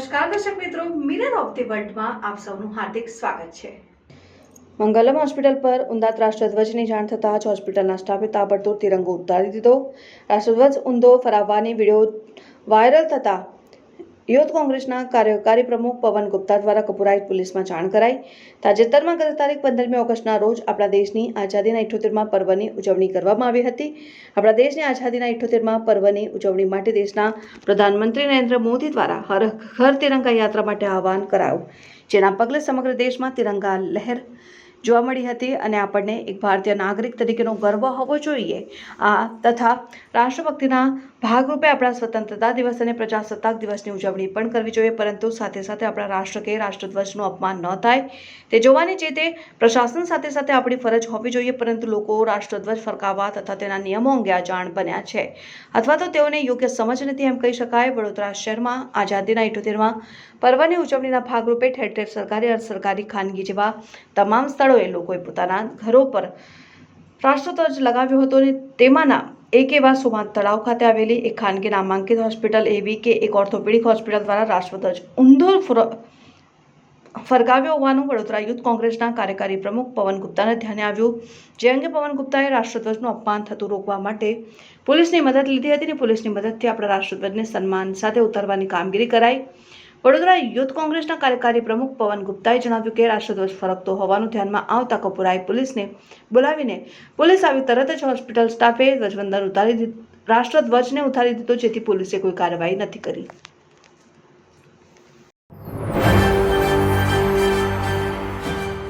નમસ્કાર, દર્શક મિત્રો. મિરર ઓફ ધી વર્લ્ડમાં આપ સૌનું હાર્દિક સ્વાગત છે. મંગલમ હોસ્પિટલ પર ઉંદાત રાષ્ટ્રધ્વજની જાણ થતાં જ હોસ્પિટલના સ્ટાફે તાબડતોડ તિરંગો ઉતારી દીધો. રાષ્ટ્રધ્વજ ઊંધો ફરાવવાની વીડિયો વાયરલ થતાં યુથ કોંગ્રેસના કાર્યકારી પ્રમુખ પવન ગુપ્તા દ્વારા કપુરાઈ પોલીસમાં જાણ કરાઈ. તાજેતરમાં ગત તારીખ પંદરમી ઓગસ્ટના રોજ આપણા દેશની આઝાદીના ઇઠ્ઠોતેરમાં પર્વની ઉજવણી કરવામાં આવી હતી. આપણા દેશની આઝાદીના ઇઠ્ઠોતેરમાં પર્વની ઉજવણી માટે દેશના પ્રધાનમંત્રી નરેન્દ્ર મોદી દ્વારા હર ઘર તિરંગા યાત્રા માટે આહવાન કરાયું. જેના પગલે સમગ્ર દેશમાં તિરંગા લહેર જોવા મળી હતી અને આપણને એક ભારતીય નાગરિક તરીકેનો ગર્વ હોવો જોઈએ. આ તથા રાષ્ટ્રભક્તિના ભાગરૂપે આપણા સ્વતંત્રતા દિવસ અને પ્રજાસત્તાક દિવસની ઉજવણી પણ કરવી જોઈએ, પરંતુ સાથે સાથે આપણા રાષ્ટ્ર કે રાષ્ટ્રધ્વજનું અપમાન ન થાય. તે જોવાની જે તે પ્રશાસન સાથે સાથે આપણી ફરજ હોવી જોઈએ, પરંતુ લોકો રાષ્ટ્રધ્વજ ફરકાવવા તથા તેના નિયમો અંગે અજાણ બન્યા છે. અથવા તો તેઓને યોગ્ય સમજ નથી એમ કહી શકાય. વડોદરા શહેરમાં આઝાદીના ઇઠોતેરમાં પર્વની ઉજવણીના ભાગરૂપે ઠેર ઠેર સરકારી અર્ધ સરકારી ખાનગી જેવા તમામ સ્થળોએ લોકોએ પોતાના ઘરો પર રાષ્ટ્રધ્વજ લગાવ્યો હતો અને તેમાંના એક એવા સુમાન તળાવ ખાતે આવેલી એક ખાનગી નામાંકિત હોસ્પિટલ એવી કે એક ઓર્થોપેડિક હોસ્પિટલ દ્વારા રાષ્ટ્રધ્વજ ઊંધો ફર- ફરકાવ્યો હોવાનું વડોદરા યુથ કોંગ્રેસના કાર્યકારી પ્રમુખ પવન ગુપ્તાને ધ્યાને આવ્યું. જે અંગે પવન ગુપ્તાએ રાષ્ટ્રધ્વજનું અપમાન થતું રોકવા માટે પોલીસની મદદ લીધી હતી અને પોલીસની મદદથી આપણા રાષ્ટ્રધ્વજને સન્માન સાથે ઉતારવાની કામગીરી કરાઈ. વડોદરા યુથ કોંગ્રેસના કાર્યકારી પ્રમુખ પવન ગુપ્તાએ જણાવ્યું કે રાષ્ટ્રધ્વજ ફરકતો હોવાનું ધ્યાનમાં આવતા કપૂરાએ પોલીસને બોલાવીને પોલીસ આવી તરત જ હોસ્પિટલ સ્ટાફે ધ્વજવંદન ઉતારી રાષ્ટ્રધ્વજને ઉતારી દીધો, જેથી પોલીસે કોઈ કાર્યવાહી નથી કરી.